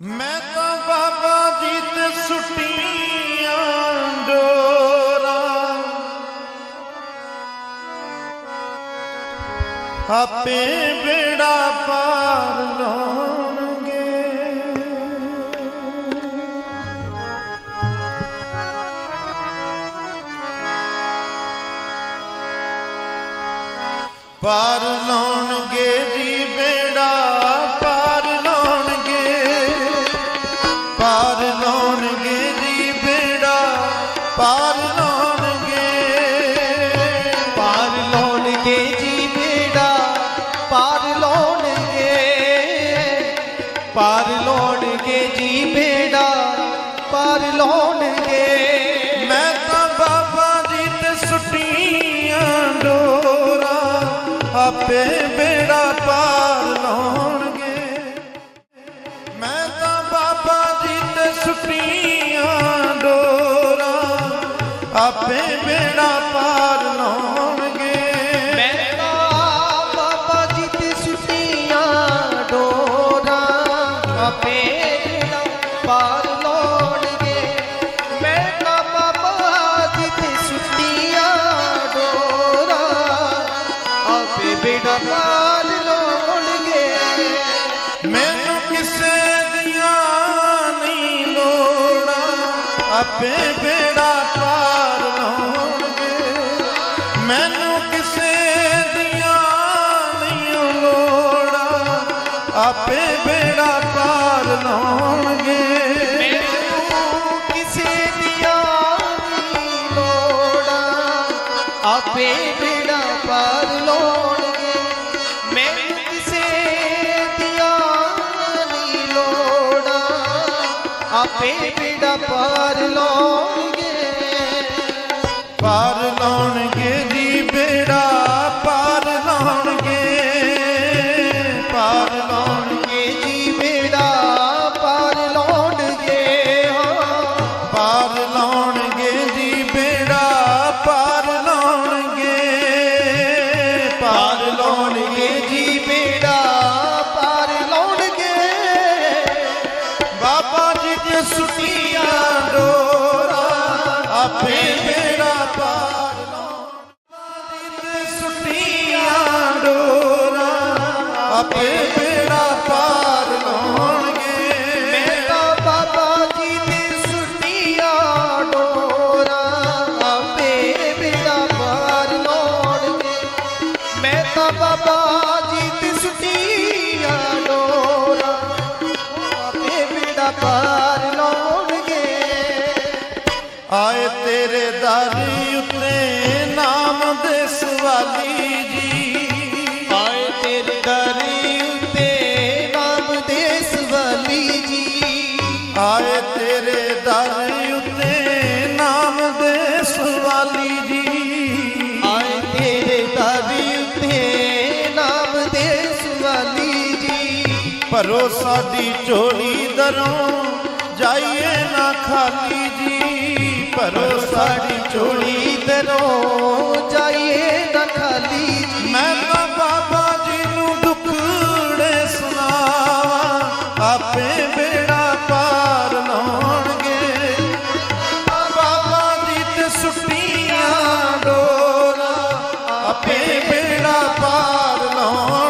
ਮੈਂ ਤਾਂ ਬਾਬਾ ਜੀ ਤੇ ਸੁੱਟੀਆਂ ਡੋਰਾਂ। ਆਪੇ ਬੇੜਾ ਪਾਰ ਲਾਉਣਗੇ। ਪਾਰ ਲਾਉਣਗੇ ਪਾਰ ਲਾਉਣਗੇ ਪਾਰ ਲਾਉਣਗੇ ਜੀ ਬੇੜਾ ਪਾਰ ਲਾਉਣਗੇ ਪਾਰ ਲਾਉਣਗੇ ਜੀ ਬੇੜਾ ਪਾਰ ਲਾਉਣਗੇ ਮੈਂ ਤਾਂ ਬਾਬਾ ਜੀ ਤੇ ਸੁੱਟੀਆਂ ਡੋਰਾ ਆਪੇ ਬੇੜਾ ਪਾਰ ਲਾਉਣਗੇ ਮੈਂ ਤਾਂ ਬਾਬਾ ਜੀ ਤੇ ਸੁੱਟੀਆਂ ਆਪੇ ਬੇੜਾ ਪਾਰ ਲਾਉਣਗੇ ਮੈਨੂੰ ਕਿਸੇ ਦੀਆਂ ਨਹੀਂ ਲੋੜਾਂ। ਆਪੇ ਬੇੜਾ ਪਾਰ ਲਾਉਣਗੇ ਕਿਸੇ ਦੀਆਂ ਨਹੀਂ ਆਪੇ ਬੇੜਾ ਪਾਰ ਲਾਉਣਗੇ ਮੈਨੂੰ ਕਿਸੇ ਦੀਆਂ ਨਹੀਂ ਲੋੜਾਂ। ਆਪੇ ਬੇੜਾ ਪਾਰ ਲਾਉਣਗੇ। ਪਾਰ ਲਾਉਣਗੇ। ਬਾਬਾ ਜੀ ਦੇ ਸੁੱਟੀਆਂ ਡੋਰਾਂ। ਆਪੇ ਬੇੜਾ ਪਾਰ ਲਾਉਣਗੇ। ਆਏ ਤੇਰੇ ਦਰ ਉੱਤੇ ਨਾਮ ਦੇ ਸਵਾਲੀ। ਭਰੋ ਸਾਡੀ ਝੋਲੀ ਦਰੋਂ ਜਾਈਏ ਨਾ ਖਾਲੀ ਜੀ। ਭਰੋ ਸਾਡੀ ਝੋਲੀ ਦਰੋਂ ਜਾਈਏ ਨਾ ਖਾਲੀ ਜੀ। ਮੈਂ ਤਾਂ ਬਾਬਾ ਜੀ ਨੂੰ ਦੁੱਖੜੇ ਸੁਣਾਵਾਂ, ਆਪੇ ਬੇੜਾ ਪਾਰ ਲਾਉਣਗੇ। ਬਾਬਾ ਜੀ ਤੇ ਸੁੱਟੀਆਂ ਡੋਰਾ, ਆਪੇ ਬੇੜਾ ਪਾਰ ਲਾਉਣ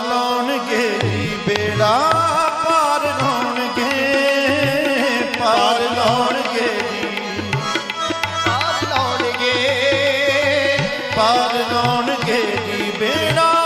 ਜਾਣਗੇ ਜੀ ਬੇੜਾ